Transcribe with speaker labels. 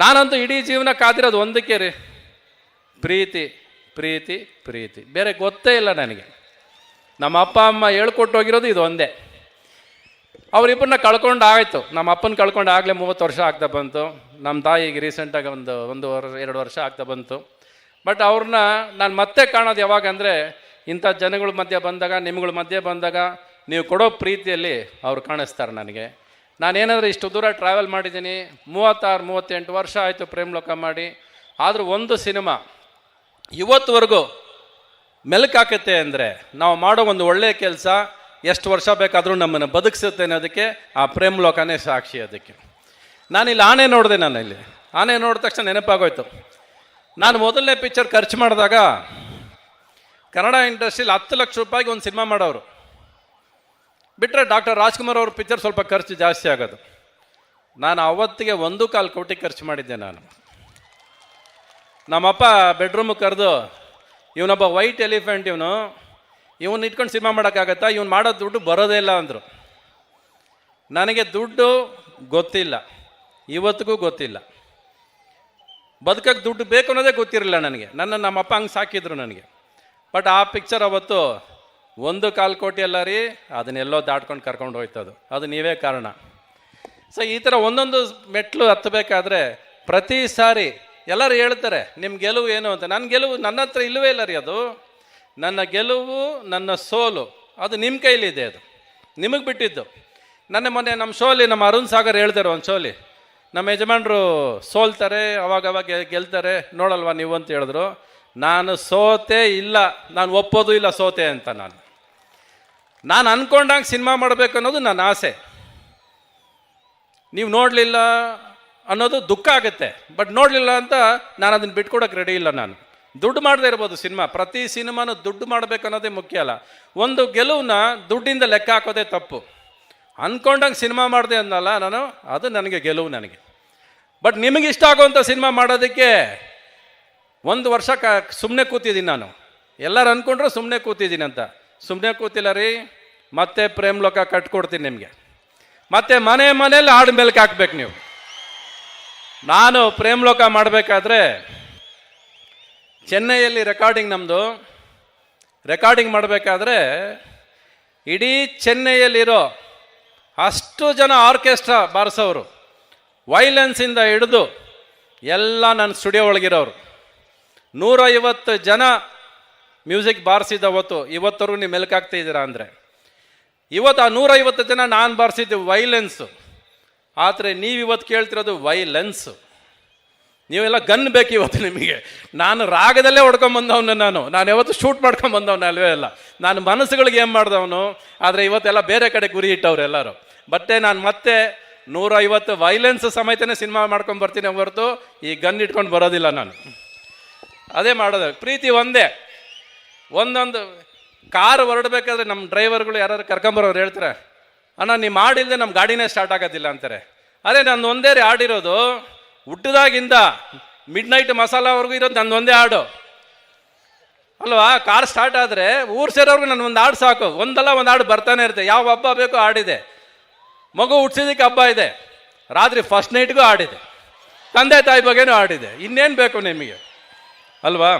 Speaker 1: ನಾನಂತೂ ಇಡೀ ಜೀವನ ಕಾದಿರೋದು ಒಂದಕ್ಕೆ ರೀ. ಪ್ರೀತಿ ಪ್ರೀತಿ ಪ್ರೀತಿ. ಬೇರೆ ಗೊತ್ತೇ ಇಲ್ಲ ನನಗೆ. ನಮ್ಮ ಅಪ್ಪ, ಅಮ್ಮ ಹೇಳ್ಕೊಟ್ಟು ಹೋಗಿರೋದು ಇದು ಒಂದೇ. ಅವರಿಬ್ಬರನ್ನ ಕಳ್ಕೊಂಡು ಆಯಿತು. ನಮ್ಮ ಅಪ್ಪನ ಕಳ್ಕೊಂಡು ಆಗಲೇ ಮೂವತ್ತು ವರ್ಷ ಆಗ್ತಾ ಬಂತು. ನಮ್ಮ ತಾಯಿಗೆ ರೀಸೆಂಟಾಗಿ ಒಂದು ಒಂದು ವರ್ಷ ಎರಡು ವರ್ಷ ಆಗ್ತಾ ಬಂತು. ಬಟ್ ಅವ್ರನ್ನ ನಾನು ಮತ್ತೆ ಕಾಣೋದು ಯಾವಾಗ ಅಂದರೆ, ಇಂಥ ಜನಗಳ ಮಧ್ಯೆ ಬಂದಾಗ, ನಿಮ್ಗಳ ಮಧ್ಯೆ ಬಂದಾಗ, ನೀವು ಕೊಡೋ ಪ್ರೀತಿಯಲ್ಲಿ ಅವ್ರು ಕಾಣಿಸ್ತಾರೆ ನನಗೆ. ನಾನೇನಾದರೂ ಇಷ್ಟು ದೂರ ಟ್ರಾವೆಲ್ ಮಾಡಿದ್ದೀನಿ, ಮೂವತ್ತಾರು, ಮೂವತ್ತೆಂಟು ವರ್ಷ ಆಯಿತು ಪ್ರೇಮ್ಲೋಕ ಮಾಡಿ, ಆದರೂ ಒಂದು ಸಿನಿಮಾ ಇವತ್ತುವರೆಗೂ ಮೆಲುಕಾಕತ್ತೆ ಅಂದರೆ ನಾವು ಮಾಡೋ ಒಂದು ಒಳ್ಳೆಯ ಕೆಲಸ ಎಷ್ಟು ವರ್ಷ ಬೇಕಾದರೂ ನಮ್ಮನ್ನು ಬದುಕಿಸುತ್ತೆ ಅನ್ನೋದಕ್ಕೆ ಆ ಪ್ರೇಮ್ ಲೋಕನೇ ಸಾಕ್ಷಿ ಅದಕ್ಕೆ. ನಾನಿಲ್ಲಿ ಆನೆ ನೋಡಿದೆ ನಾನು ಇಲ್ಲಿ ಆನೆ ನೋಡಿದ ತಕ್ಷಣ ನೆನಪಾಗೋಯ್ತು. ನಾನು ಮೊದಲನೇ ಪಿಕ್ಚರ್ ಖರ್ಚು ಮಾಡಿದಾಗ ಕನ್ನಡ ಇಂಡಸ್ಟ್ರೀಲಿ ಹತ್ತು ಲಕ್ಷ ರೂಪಾಯಿಗೆ ಒಂದು ಸಿನಿಮಾ ಮಾಡೋರು. ಬಿಟ್ಟರೆ ಡಾಕ್ಟರ್ ರಾಜ್ಕುಮಾರ್ ಅವ್ರ ಪಿಕ್ಚರ್ ಸ್ವಲ್ಪ ಖರ್ಚು ಜಾಸ್ತಿ ಆಗೋದು. ನಾನು ಅವತ್ತಿಗೆ ಒಂದು ಕಾಲು ಕೋಟಿ ಖರ್ಚು ಮಾಡಿದ್ದೆ ನಾನು. ನಮ್ಮಪ್ಪ ಬೆಡ್ರೂಮ್ ಕರೆದು, ಇವನೊಬ್ಬ ವೈಟ್ ಎಲಿಫೆಂಟ್ ಇವನು ಇವನು ಇಟ್ಕೊಂಡು ಸಿನಿಮಾ ಮಾಡೋಕ್ಕಾಗತ್ತಾ? ಇವ್ನು ಮಾಡೋ ದುಡ್ಡು ಬರೋದೇ ಇಲ್ಲ ಅಂದರು. ನನಗೆ ದುಡ್ಡು ಗೊತ್ತಿಲ್ಲ. ಇವತ್ತಿಗೂ ಗೊತ್ತಿಲ್ಲ. ಬದುಕಕ್ಕೆ ದುಡ್ಡು ಬೇಕು ಅನ್ನೋದೇ ಗೊತ್ತಿರಲಿಲ್ಲ ನನಗೆ. ನನ್ನ ನಮ್ಮಪ್ಪ ಹಂಗೆ ಸಾಕಿದ್ರು ನನಗೆ. ಬಟ್ ಆ ಪಿಕ್ಚರ್ ಅವತ್ತು ಒಂದು ಕಾಲು ಕೋಟಿ ಅಲ್ಲ ರೀ, ಅದನ್ನೆಲ್ಲೋ ದಾಟ್ಕೊಂಡು ಕರ್ಕೊಂಡು ಹೋಯ್ತದು. ಅದು ನೀವೇ ಕಾರಣ. ಸೊ ಈ ಥರ ಒಂದೊಂದು ಮೆಟ್ಲು ಹತ್ತಬೇಕಾದ್ರೆ ಪ್ರತಿ ಸಾರಿ ಎಲ್ಲರೂ ಹೇಳ್ತಾರೆ ನಿಮ್ಮ ಗೆಲುವು ಏನು ಅಂತ? ನನ್ನ ಗೆಲುವು ನನ್ನ ಹತ್ರ ಇಲ್ಲವೇ ಇಲ್ಲ ರೀ ಅದು. ನನ್ನ ಗೆಲುವು, ನನ್ನ ಸೋಲು, ಅದು ನಿಮ್ಮ ಕೈಲಿದೆ ಅದು. ನಿಮಗೆ ಬಿಟ್ಟಿದ್ದು. ನನ್ನ ಮೊನ್ನೆ ನಮ್ಮ ಶೋಲಿ ನಮ್ಮ ಅರುಣ್ ಸಾಗರ್ ಹೇಳ್ತಾರೆ ಒಂದು ಶೋಲಿ ನಮ್ಮ ಯಜಮಾನರು ಸೋಲ್ತಾರೆ, ಅವಾಗವಾಗ ಅವಾಗ ಗೆಲ್ತಾರೆ, ನೋಡಲ್ವಾ ನೀವು ಅಂತ ಹೇಳಿದ್ರು. ನಾನು ಸೋತೆ ಇಲ್ಲ, ನಾನು ಒಪ್ಪೋದು ಇಲ್ಲ ಸೋತೆ ಅಂತ ನಾನು. ನಾನು ಅಂದ್ಕೊಂಡಂಗೆ ಸಿನಿಮಾ ಮಾಡಬೇಕು ಅನ್ನೋದು ನನ್ನ ಆಸೆ. ನೀವು ನೋಡಲಿಲ್ಲ ಅನ್ನೋದು ದುಃಖ ಆಗುತ್ತೆ ಬಟ್ ನೋಡಲಿಲ್ಲ ಅಂತ ನಾನು ಅದನ್ನು ಬಿಟ್ಕೊಡಕ್ಕೆ ರೆಡಿ ಇಲ್ಲ ನಾನು. ದುಡ್ಡು ಮಾಡದೇ ಇರ್ಬೋದು ಸಿನಿಮಾ, ಪ್ರತಿ ಸಿನಿಮಾನು ದುಡ್ಡು ಮಾಡಬೇಕು ಅನ್ನೋದೇ ಮುಖ್ಯ ಅಲ್ಲ. ಒಂದು ಗೆಲುವನ್ನ ದುಡ್ಡಿಂದ ಲೆಕ್ಕ ಹಾಕೋದೇ ತಪ್ಪು. ಅಂದ್ಕೊಂಡಂಗೆ ಸಿನಿಮಾ ಮಾಡಿದೆ ಅನ್ನಲ್ಲ ನಾನು, ಅದು ನನಗೆ ಗೆಲುವು ನನಗೆ. ಬಟ್ ನಿಮಗೆ ಇಷ್ಟ ಆಗುವಂಥ ಸಿನಿಮಾ ಮಾಡೋದಕ್ಕೆ ಒಂದು ವರ್ಷ ಕ ಸುಮ್ಮನೆ ಕೂತಿದ್ದೀನಿ ನಾನು. ಎಲ್ಲರೂ ಅಂದ್ಕೊಂಡ್ರು ಸುಮ್ಮನೆ ಕೂತಿದ್ದೀನಿ ಅಂತ. ಸುಮ್ಮನೆ ಕೂತಿಲ್ಲ ರೀ, ಮತ್ತೆ ಪ್ರೇಮ್ ಲೋಕ ಕಟ್ಕೊಡ್ತೀನಿ ನಿಮಗೆ. ಮತ್ತೆ ಮನೆ ಮನೇಲಿ ಹಾಡು ಮೇಲ್ಕೆ ಹಾಕ್ಬೇಕು ನೀವು. ನಾನು ಪ್ರೇಮ್ ಲೋಕ ಮಾಡಬೇಕಾದ್ರೆ ಚೆನ್ನೈಯಲ್ಲಿ ರೆಕಾರ್ಡಿಂಗ್ ನಮ್ಮದು ರೆಕಾರ್ಡಿಂಗ್ ಮಾಡಬೇಕಾದ್ರೆ ಇಡೀ ಚೆನ್ನೈಯಲ್ಲಿರೋ ಅಷ್ಟು ಜನ ಆರ್ಕೆಸ್ಟ್ರಾ ಬಾರಿಸೋರು ವೈಲೆನ್ಸಿಂದ ಹಿಡಿದು ಎಲ್ಲ ನನ್ನ ಸ್ಟುಡಿಯೋ ಒಳಗಿರೋರು ನೂರೈವತ್ತು ಜನ ಮ್ಯೂಸಿಕ್ ಬಾರಿಸಿದ ಅವತ್ತು ಇವತ್ತರೂ ನೀವು ಮೆಲ್ಕಾಗ್ತಾ ಇದ್ದೀರಾ ಅಂದರೆ? ಇವತ್ತು ಆ ನೂರೈವತ್ತು ಜನ ನಾನು ಬಾರಿಸಿದ್ದು ವೈಲೆನ್ಸು ಆದರೆ ನೀವು ಇವತ್ತು ಕೇಳ್ತಿರೋದು ವೈಲೆನ್ಸು ನೀವೆಲ್ಲ ಗನ್ ಬೇಕು ಇವತ್ತು ನಿಮಗೆ. ನಾನು ರಾಗದಲ್ಲೇ ಹೊಡ್ಕೊಂಬಂದವನು ನಾನು. ನಾನು ಯಾವತ್ತು ಶೂಟ್ ಮಾಡ್ಕೊಂಬಂದವನು ಅಲ್ವೇ ಅಲ್ಲ. ನಾನು ಮನಸ್ಸುಗಳಿಗೆ ಏನು ಮಾಡಿದವನು? ಆದರೆ ಇವತ್ತೆಲ್ಲ ಬೇರೆ ಕಡೆ ಗುರಿ ಇಟ್ಟವ್ರು ಎಲ್ಲರೂ. ಬಟ್ಟೆ ನಾನು ಮತ್ತೆ ನೂರೈವತ್ತು ವೈಲೆನ್ಸ್ ಸಮೇತನೇ ಸಿನಿಮಾ ಮಾಡ್ಕೊಂಡು ಬರ್ತೀನಿ ಹೊರತು, ಈ ಗನ್ ಇಟ್ಕೊಂಡು ಬರೋದಿಲ್ಲ ನಾನು. ಅದೇ ಮಾಡೋದು. ಪ್ರೀತಿ ಒಂದೇ. ಒಂದೊಂದು ಕಾರ್ ಹೊರಡಬೇಕಾದ್ರೆ ನಮ್ಮ ಡ್ರೈವರ್ಗಳು ಯಾರು ಕರ್ಕೊಂಬರೋರು ಹೇಳ್ತಾರೆ, ಅಣ್ಣ ನೀವು ಮಾಡಿಲ್ಲದೆ ನಮ್ಮ ಗಾಡಿನೇ ಸ್ಟಾರ್ಟ್ ಆಗೋದಿಲ್ಲ ಅಂತಾರೆ. ಅದೇ ನಂದು ಒಂದೇ ರೀ ಆಡಿರೋದು ಹುಟ್ಟಿದಾಗಿಂದ ಮಿಡ್ ನೈಟ್ ಮಸಾಲವರೆಗೂ ಇರೋದು ನಂದು ಒಂದೇ ಹಾಡು. ಅಲ್ವಾ? ಕಾರ್ ಸ್ಟಾರ್ಟ್ ಆದರೆ ಊರು ಸೇರೋರ್ಗು ನನ್ನ ಒಂದು ಹಾಡು ಸಾಕು. ಒಂದಲ್ಲ ಒಂದು ಹಾಡು ಬರ್ತಾನೆ ಇರುತ್ತೆ. ಯಾವ ಹಬ್ಬ ಬೇಕೋ ಹಾಡಿದೆ. ಮಗು ಹುಟ್ಟಿಸಿದಕ್ಕೆ ಹಬ್ಬ ಇದೆ. ರಾತ್ರಿ ಫಸ್ಟ್ ನೈಟ್ಗೂ ಹಾಡಿದೆ. ತಂದೆ ತಾಯಿ ಬಗ್ಗೆನೂ ಹಾಡಿದೆ. ಇನ್ನೇನು ಬೇಕು ನಿಮಗೆ? ಅಲ್ವಾ?